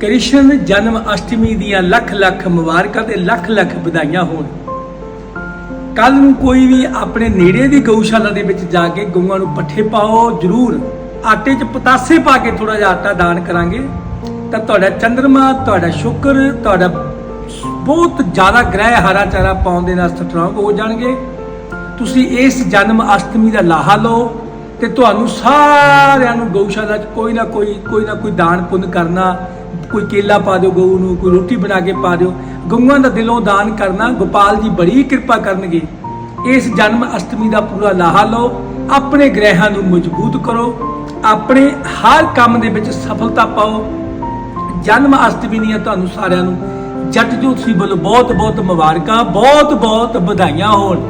ਕ੍ਰਿਸ਼ਨ ਜਨਮ ਅਸ਼ਟਮੀ ਦੀਆਂ ਲੱਖ ਲੱਖ ਮੁਬਾਰਕਾਂ ਤੇ ਲੱਖ ਲੱਖ ਵਧਾਈਆਂ ਹੋਣ। ਕੱਲ ਨੂੰ ਕੋਈ ਵੀ ਆਪਣੇ ਨੇੜੇ ਦੀ ਗਊਸ਼ਾਲਾ ਦੇ ਵਿੱਚ ਜਾ ਕੇ ਗਊਆਂ ਨੂੰ ਪੱਠੇ ਪਾਓ, ਜਰੂਰ। ਆਟੇ 'ਚ ਪਤਾਸੇ ਪਾ ਕੇ ਥੋੜਾ ਜਿਹਾ ਆਟਾ ਦਾਨ ਕਰਾਂਗੇ। ਤਾਂ ਤੁਹਾਡਾ ਚੰ드ਰਮਾ ਤੁਹਾਡਾ ਸ਼ੁਕਰ, ਤੁਹਾਡਾ ਬਹੁਤ ਜ਼ਿਆਦਾ ਗ੍ਰਹਿ ਹਰਾ ਚਾਰਾ ਪਾਉਣ ਦੇ ਨਾਲ ਸਟਰੋਂਗ ਹੋ ਜਾਣਗੇ। ਤੁਸੀਂ ਇਸ ਜਨਮ ਅਸ਼ਟਮੀ ਦਾ ਲਾਹਾ ਲਓ ਤੇ ਤੁਹਾਨੂੰ ਸਾਰਿਆਂ ਨੂੰ ਗਊਸ਼ਾਲਾ 'ਚ ਕੋਈ ਨਾ ਕੋਈ ਕੋਈ ਨਾ ਕੋਈ ਦਾਨ ਪੁੰਨ ਕਰਨਾ ਕੋਈ ਕੇਲਾ ਪਾ ਦਿਓ, ਗਊ ਨੂੰ ਕੋਈ ਰੋਟੀ ਬਣਾ ਕੇ ਪਾ ਦਿਓ, ਗਊਆਂ ਦਾ ਦਿਲੋਂ ਦਾਨ ਕਰਨਾ ਗੋਪਾਲ ਜੀ ਬੜੀ ਕਿਰਪਾ ਕਰਨਗੇ। ਇਸ ਜਨਮ ਅਸ਼ਟਮੀ ਦਾ ਪੂਰਾ ਲਾਹਾ ਲਓ, ਆਪਣੇ ਗ੍ਰਹਿਾਂ ਨੂੰ ਮਜ਼ਬੂਤ ਕਰੋ, ਆਪਣੇ ਹਰ ਕੰਮ ਦੇ ਵਿੱਚ ਸਫਲਤਾ ਪਾਓ। ਜਨਮ ਅਸ਼ਟਮੀ ਦੀਆਂ ਤੁਹਾਨੂੰ ਸਾਰਿਆਂ ਨੂੰ ਜੱਟ ਜੋਤਸੀ ਵੱਲੋਂ ਬਹੁਤ ਬਹੁਤ ਮੁਬਾਰਕਾਂ ਬਹੁਤ ਬਹੁਤ ਵਧਾਈਆਂ ਹੋਣ।